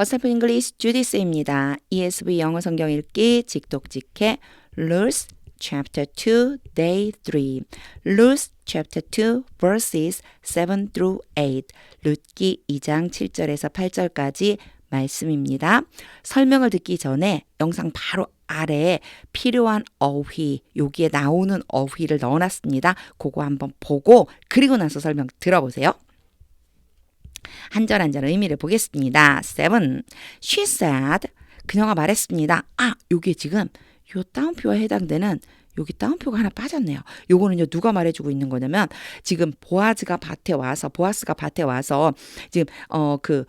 어설픈 잉글리시 주디스입니다. ESV 영어 성경 읽기 직독직해 Rules chapter 2 day 3 Rules chapter 2 verses 7 through 8 룻기 2장 7절에서 8절까지 말씀입니다. 설명을 듣기 전에 영상 바로 아래에 필요한 어휘, 여기에 나오는 어휘를 넣어놨습니다. 그거 한번 보고 그리고 나서 설명 들어보세요. 한 절 한 절 의미를 보겠습니다. 7. She said. 그녀가 말했습니다. 아, 요게 지금 요 따옴표에 해당되는 여기 따옴표가 하나 빠졌네요. 요거는요, 누가 말해주고 있는 거냐면, 지금 보아즈가 밭에 와서, 보아스가 밭에 와서, 지금, 어, 그,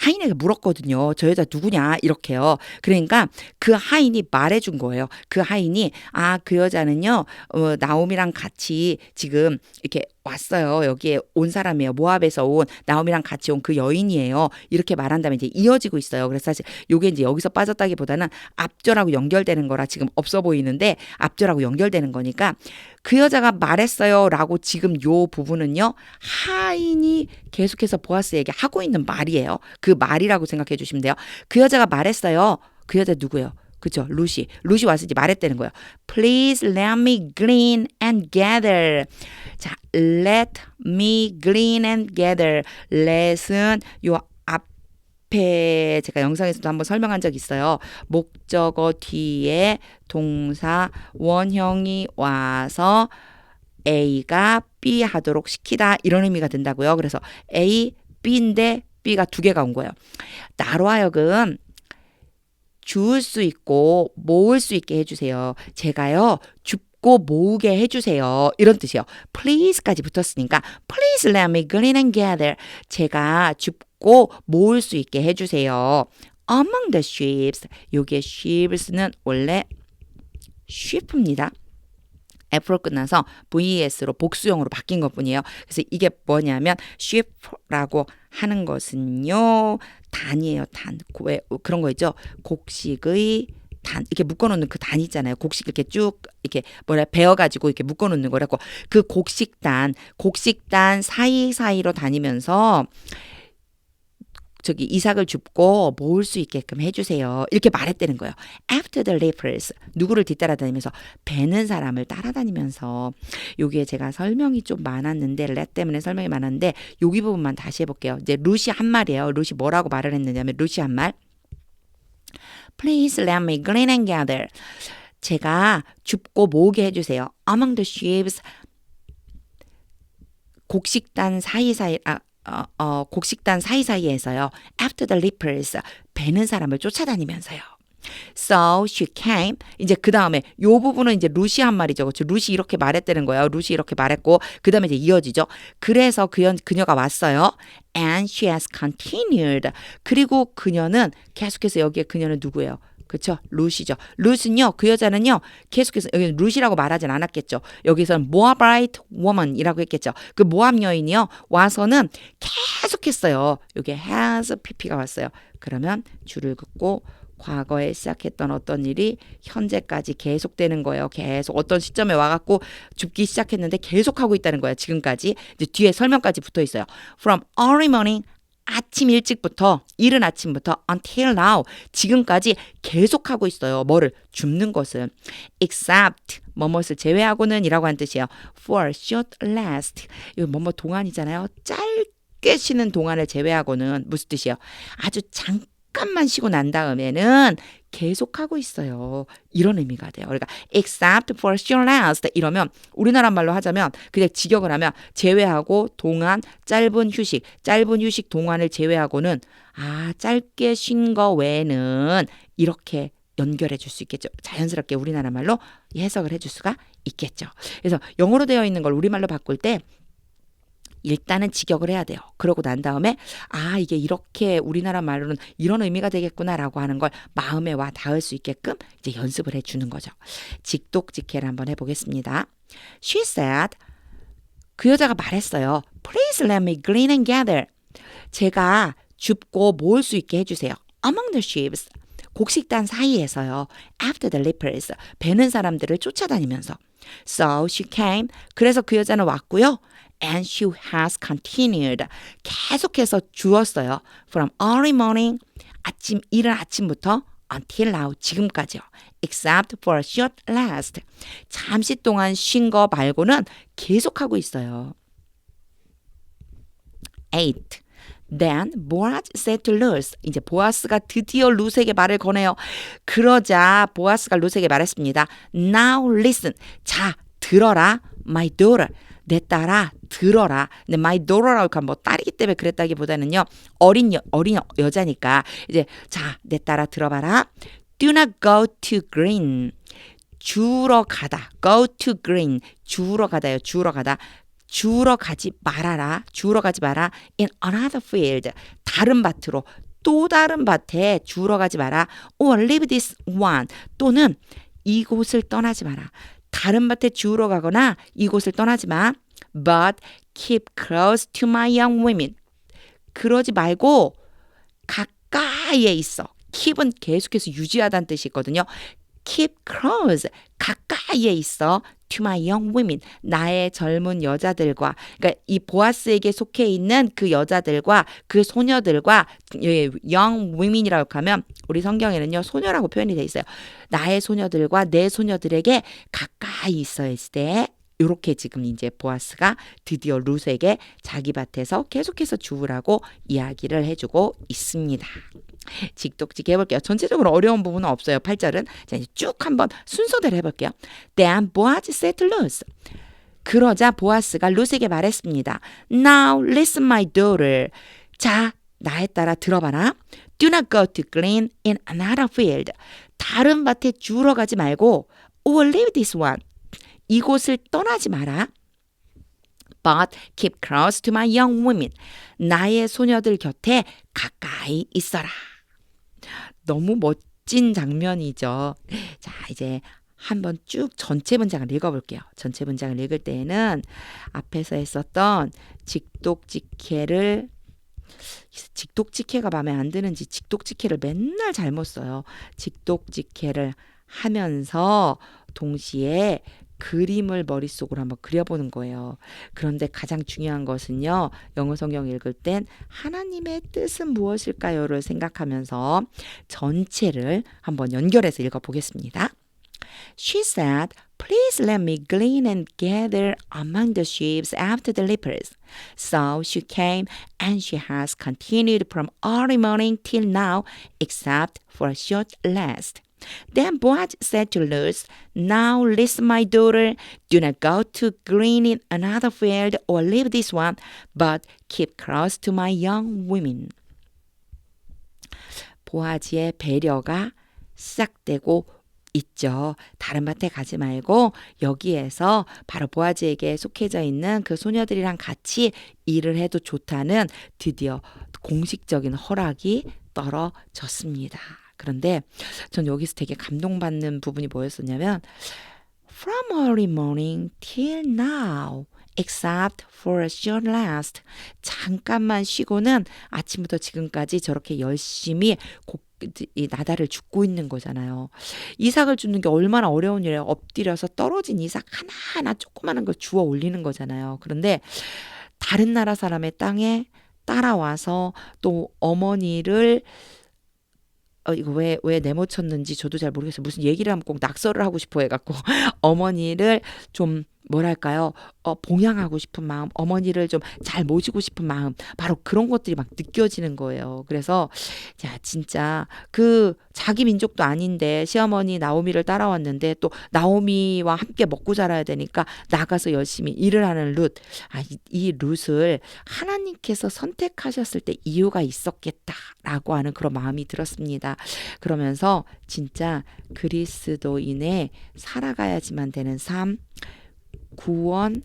하인에게 물었거든요. 저 여자 누구냐? 이렇게요. 그러니까 그 하인이 말해준 거예요. 그 하인이, 아, 그 여자는요, 어, 나옴이랑 같이 지금 이렇게 왔어요. 여기에 온 사람이에요. 모압에서 온 나옴이랑 같이 온 그 여인이에요. 이렇게 말한다면 이제 이어지고 있어요. 그래서 사실 요게 이제 여기서 빠졌다기보다는 앞절하고 연결되는 거라 지금 없어 보이는데 앞절하고 연결되는 거니까 그 여자가 말했어요라고 지금 요 부분은요. 하인이 계속해서 보아스에게 하고 있는 말이에요. 그 말이라고 생각해 주시면 돼요. 그 여자가 말했어요. 그 여자 누구예요? 그죠? 루시. 루시 와서 이제 말했다는 거예요. Please let me glean and gather. 자, let me glean and gather. let은 요 앞에 제가 영상에서도 한번 설명한 적 있어요. 목적어 뒤에 동사 원형이 와서 A가 B 하도록 시키다 이런 의미가 된다고요. 그래서 A, B인데 B가 두 개가 온 거예요. 나로 하여금 주울 수 있고 모을 수 있게 해주세요. 제가요 줍고 모으게 해주세요. 이런 뜻이요. Please까지 붙었으니까 Please let me glean and gather. 제가 줍고 모을 수 있게 해주세요. Among the sheaves. 요게 sheeps는 원래 sheep입니다. F로 끝나서 VS로 복수형으로 바뀐 것 뿐이에요. 그래서 이게 뭐냐면 sheep라고 하는 것은요. 단이에요. 단. 왜 그런 거 있죠? 곡식의 단 이렇게 묶어놓는 그 단 있잖아요. 곡식 이렇게 쭉 이렇게 뭐라 베어가지고 이렇게 묶어놓는 거라고 그 곡식단 곡식단 사이 사이로 다니면서 저기 이삭을 줍고 모을 수 있게끔 해주세요. 이렇게 말했다는 거예요. After the lepers 누구를 뒤따라다니면서 배는 사람을 따라다니면서 여기에 제가 설명이 좀 많았는데 렛 때문에 설명이 많았는데 여기 부분만 다시 해볼게요. 이제 루시 한 말이에요. 루시 뭐라고 말을 했느냐면 루시 한 말. Please let me glean and gather. 제가 줍고 모으게 해주세요. Among the sheaves 곡식단 사이사이 아 어, 어, 곡식단 사이사이에서요. After the lepers 배는 사람을 쫓아다니면서요. So she came. 이제 그 다음에 요 부분은 이제 루시 한 말이죠. 그렇죠? 루시 이렇게 말했다는 거예요. 루시 이렇게 말했고 그 다음에 이제 이어지죠. 그래서 그연 그녀가 왔어요. And she has continued. 그리고 그녀는 계속해서 여기에 그녀는 누구예요? 그렇죠? 루시죠. 루스는요. 그 여자는요. 계속해서 여기 루시라고 말하진 않았겠죠. 여기서는 모아바이트 woman이라고 했겠죠. 그 모압 여인이요. 와서는 계속했어요. 여기 has pp가 왔어요. 그러면 줄을 긋고 과거에 시작했던 어떤 일이 현재까지 계속되는 거예요. 계속 어떤 시점에 와갖고 죽기 시작했는데 계속하고 있다는 거예요. 지금까지 이제 뒤에 설명까지 붙어 있어요. From early morning 아침 일찍부터 이른 아침부터 until now 지금까지 계속하고 있어요. 뭐를 줍는 것은 except 뭐뭇을 제외하고는 이라고 한 뜻이에요. for short last 이거 뭐뭐 동안이잖아요. 짧게 쉬는 동안을 제외하고는 무슨 뜻이에요? 아주 잠깐만 쉬고 난 다음에는 계속하고 있어요. 이런 의미가 돼요. 그러니까 except for short last 이러면 우리나라 말로 하자면 그냥 직역을 하면 제외하고 동안 짧은 휴식, 짧은 휴식 동안을 제외하고는 아 짧게 쉰 거 외에는 이렇게 연결해 줄 수 있겠죠. 자연스럽게 우리나라 말로 해석을 해 줄 수가 있겠죠. 그래서 영어로 되어 있는 걸 우리말로 바꿀 때 일단은 직역을 해야 돼요. 그러고 난 다음에 아 이게 이렇게 우리나라 말로는 이런 의미가 되겠구나라고 하는 걸 마음에 와 닿을 수 있게끔 이제 연습을 해주는 거죠. 직독직해를 한번 해보겠습니다. She said 그 여자가 말했어요. Please let me glean and gather. 제가 줍고 모을 수 있게 해주세요. Among the sheaves 곡식단 사이에서요. After the lepers 배는 사람들을 쫓아다니면서 So she came. 그래서 그 여자는 왔고요. And she has continued. 계속해서 주었어요. From early morning 아침 이른 아침부터 until now 지금까지요. except for a short last. 잠시 동안 쉰 거 말고는 계속하고 있어요. 8. Then Boaz said to Ruth. 이제 보아스가 드디어 루스에게 말을 거네요. 그러자 보아스가 루스에게 말했습니다. Now listen. 자, 들어라. My daughter. 내 딸아 들어라. 근데 my daughter라고 하면 뭐 딸이기 때문에 그랬다기보다는요. 어린 여, 어린 여, 여자니까 이제 자, 내 딸아 들어봐라. Do not go to green. 주러 가다. go to green. 주러 가다요. 주러 가다. 주러 가지 말아라. 주러 가지 마라. in another field. 다른 밭으로 또 다른 밭에 주러 가지 마라. or leave this one. 또는 이곳을 떠나지 마라. 다른 밭에 주우러 가거나 이곳을 떠나지 마. But keep close to my young women. 그러지 말고 가까이에 있어. keep은 계속해서 유지하다는 뜻이 있거든요. keep close. 가까이에 있어. To my young women. 나의 젊은 여자들과 그러니까 이 보아스에게 속해 있는 그 여자들과 그 소녀들과 예, young women이라고 하면 우리 성경에는요. 소녀라고 표현이 돼 있어요. 나의 소녀들과 내 소녀들에게 가까이 있어야 때 이렇게 지금 이제 보아스가 드디어 루스에게 자기 밭에서 계속해서 주우라고 이야기를 해주고 있습니다. 직독직 해볼게요. 전체적으로 어려운 부분은 없어요. 8절은. 자, 이제 쭉 한번 순서대로 해볼게요. Then Boaz to Ruth. 그러자 보아스가 루스에게 말했습니다. Now listen my daughter. 자, 나에 따라 들어봐라. Do not go to glean in another field. 다른 밭에 주우러 가지 말고 or leave this one. 이곳을 떠나지 마라. But keep close to my young women. 나의 소녀들 곁에 가까이 있어라. 너무 멋진 장면이죠. 자, 이제 한번 쭉 전체 문장을 읽어볼게요. 전체 문장을 읽을 때에는 앞에서 했었던 직독직해를 직독직해가 마음에 안 드는지 직독직해를 맨날 잘못 써요. 직독직해를 하면서 동시에 그림을 머릿속으로 한번 그려보는 거예요. 그런데 가장 중요한 것은요. 영어 성경 읽을 땐 하나님의 뜻은 무엇일까요를 생각하면서 전체를 한번 연결해서 읽어 보겠습니다. She said, Please let me glean and gather among the sheaves after the lepers. So she came, and she has continued from early morning till now, except for a short rest. Then Boaz said to Ruth, Now listen, my daughter, do not go to glean in another field or leave this one, but keep close to my young women. 보아지의 배려가 시작되고 있죠. 다른 밭에 가지 말고 여기에서 바로 보아지에게 속해져 있는 그 소녀들이랑 같이 일을 해도 좋다는 드디어 공식적인 허락이 떨어졌습니다. 그런데 전 여기서 되게 감동받는 부분이 뭐였었냐면 From early morning till now, except for a short rest. 잠깐만 쉬고는 아침부터 지금까지 저렇게 열심히 곡, 이 나다를 줍고 있는 거잖아요. 이삭을 줍는 게 얼마나 어려운 일이에요. 엎드려서 떨어진 이삭 하나하나 조그마한 걸 주워 올리는 거잖아요. 그런데 다른 나라 사람의 땅에 따라와서 또 어머니를 어, 이거 왜, 왜 내모쳤는지 저도 잘 모르겠어요. 무슨 얘기를 하면 꼭 낙서를 하고 싶어 해갖고, 어머니를 좀, 뭐랄까요, 어, 봉양하고 싶은 마음, 어머니를 좀 잘 모시고 싶은 마음, 바로 그런 것들이 막 느껴지는 거예요. 그래서, 야, 진짜, 그, 자기 민족도 아닌데, 시어머니 나오미를 따라왔는데, 또, 나오미와 함께 먹고 살아야 되니까, 나가서 열심히 일을 하는 룻. 아, 이, 이 룻을 하나님께서 선택하셨을 때 이유가 있었겠다라고 하는 그런 마음이 들었습니다. 그러면서, 진짜 그리스도인의 살아가야지만 되는 삶, 구원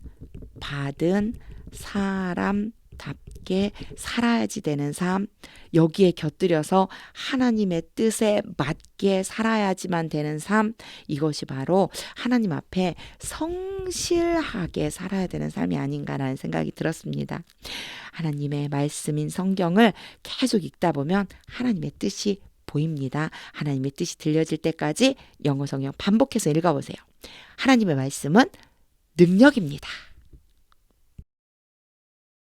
받은 사람답게 살아야지 되는 삶, 여기에 곁들여서 하나님의 뜻에 맞게 살아야지만 되는 삶, 이것이 바로 하나님 앞에 성실하게 살아야 되는 삶이 아닌가라는 생각이 들었습니다. 하나님의 말씀인 성경을 계속 읽다 보면 하나님의 뜻이 보입니다. 하나님의 뜻이 들려질 때까지 영어 성경 반복해서 읽어보세요. 하나님의 말씀은 능력입니다.